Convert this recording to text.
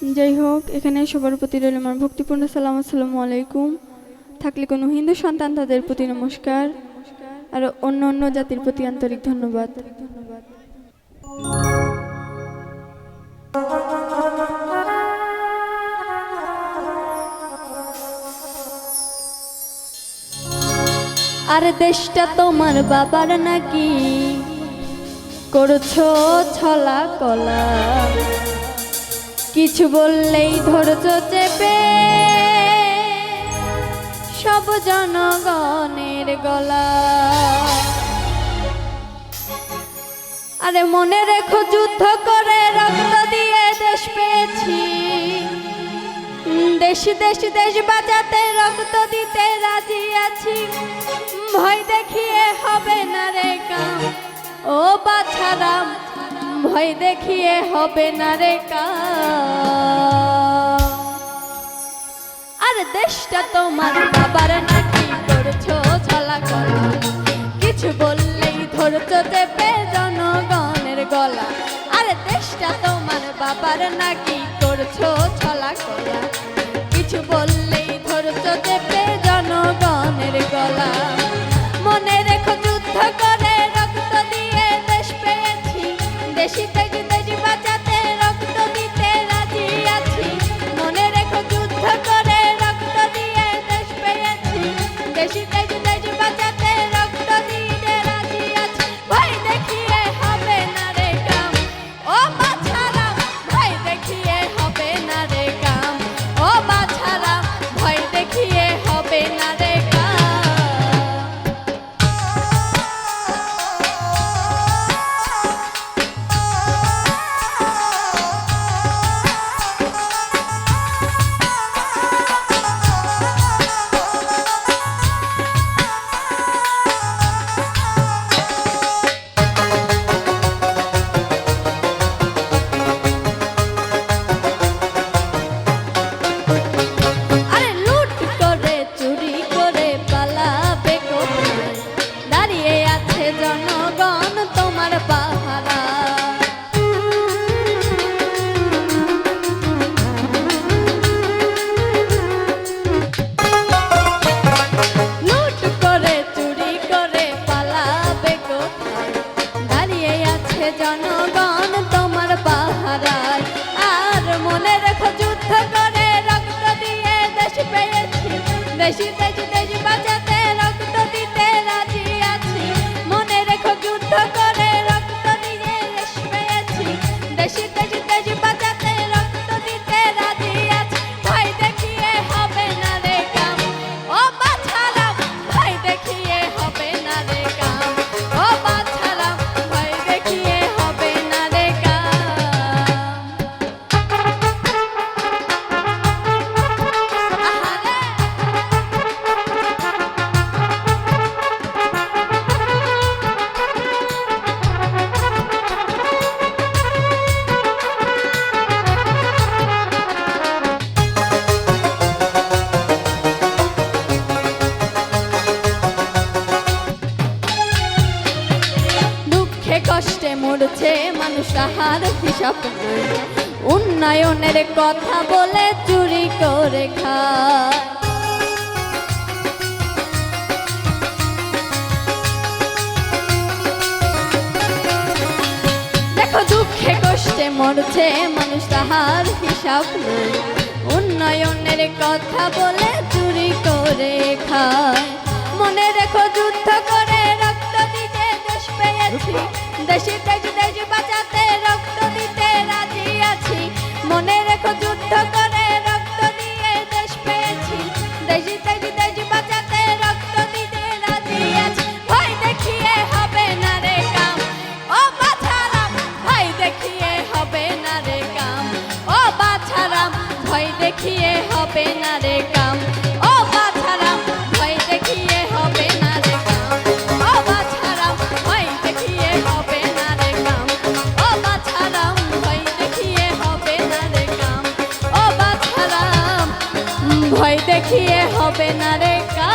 যাই হোক এখানে সবার প্রতি রইল আমার ভক্তিপূর্ণ সালাম, আসসালামু আলাইকুম। থাকলে কোনো হিন্দু সন্তান তাদের প্রতি নমস্কার, আর অন্য অন্য জাতির প্রতি আন্তরিক ধন্যবাদ। আর দেশটা তোমার বাবার নাকি? করছ ছলা কলা। কিছু বললেই ধরছো চেপে। সব জনগণের গলা। আরে মনে রেখো যুদ্ধ করে রক্ত দিয়ে দেশ পেয়েছি। দেশ দেশ দেশ বাঁচাতে রক্ত দিতে রাজি আছি। ভয় দেখিয়ে হবে না রে কাম। ভয় দেখিয়ে হবে না রে আর দেশটা তোমার বাবার নাকি করছ ছলা কলা কিছু বললেই ধরছো চেপে জনগণের গলা। আর দেশটা তোমার বাবার নাকি করছ ছলা কলা কিছু বললেই ধরছো চেপে জনগণের গলা। মরছে মানুষ তাহার হিসাব উন্নয়নের কথা বলে চুরি করে খায়। দেখো দুঃখে কষ্টে মরছে মানুষ তাহার হিসাব নাই উন্নয়নের কথা বলে চুরি করে খায়। মনে রেখো যুদ্ধ করে রক্ত দিতে দেশ পেয়েছি দেশি দেশ দেশ বাঁচাতে রক্ত দিতে দেখিয়ে হবে না রে কা